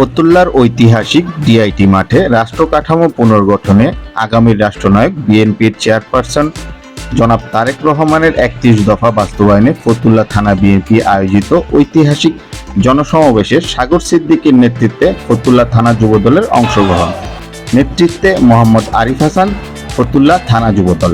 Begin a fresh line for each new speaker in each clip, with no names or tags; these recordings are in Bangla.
ফতুল্লার ঐতিহাসিক ডিআইটি মাঠে রাষ্ট্র কাঠামো পুনর্গঠনে আগামী রাষ্ট্রনায়ক বিএনপির চেয়ারপারসন জনাব তারেক রহমানের একত্রিশ দফা বাস্তবায়নে ফতুল্লা থানা বিএনপি আয়োজিত ঐতিহাসিক জনসমাবেশে সাগর সিদ্দিকীর নেতৃত্বে ফতুল্লা থানা যুবদলের অংশগ্রহণ। নেতৃত্বে মোহাম্মদ আরিফ হাসান, ফতুল্লা থানা যুবদল।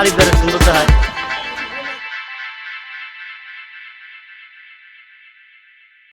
चाळीस जरा समृद्ध आहे